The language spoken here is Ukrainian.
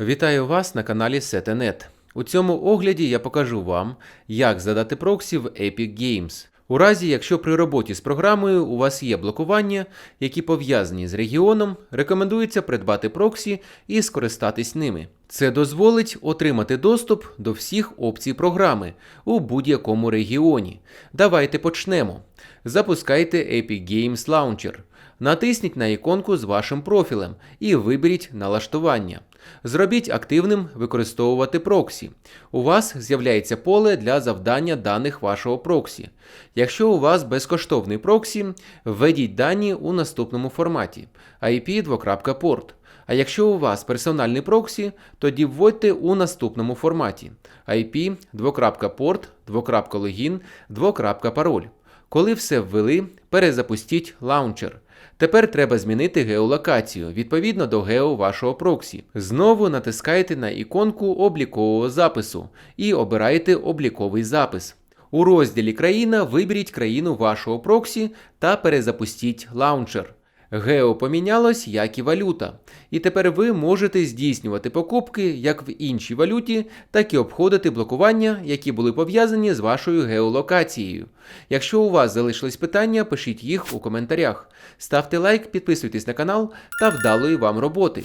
Вітаю вас на каналі Setenet. У цьому огляді я покажу вам, як задати проксі в Epic Games. У разі, якщо при роботі з програмою у вас є блокування, які пов'язані з регіоном, рекомендується придбати проксі і скористатись ними. Це дозволить отримати доступ до всіх опцій програми у будь-якому регіоні. Давайте почнемо. Запускайте Epic Games Launcher. Натисніть на іконку з вашим профілем і виберіть налаштування. Зробіть активним використовувати проксі. У вас з'являється поле для завдання даних вашого проксі. Якщо у вас безкоштовний проксі, введіть дані у наступному форматі IP 2.port. А якщо у вас персональний проксі, тоді вводьте у наступному форматі IP 2.port, 2.login, 2.parоль. Коли все ввели, перезапустіть лаунчер. Тепер треба змінити геолокацію відповідно до гео вашого проксі. Знову натискайте на іконку облікового запису і обирайте обліковий запис. У розділі Країна виберіть країну вашого проксі та перезапустіть лаунчер. Гео помінялось, як і валюта. І тепер ви можете здійснювати покупки як в іншій валюті, так і обходити блокування, які були пов'язані з вашою геолокацією. Якщо у вас залишились питання, пишіть їх у коментарях. Ставте лайк, підписуйтесь на канал та вдалої вам роботи.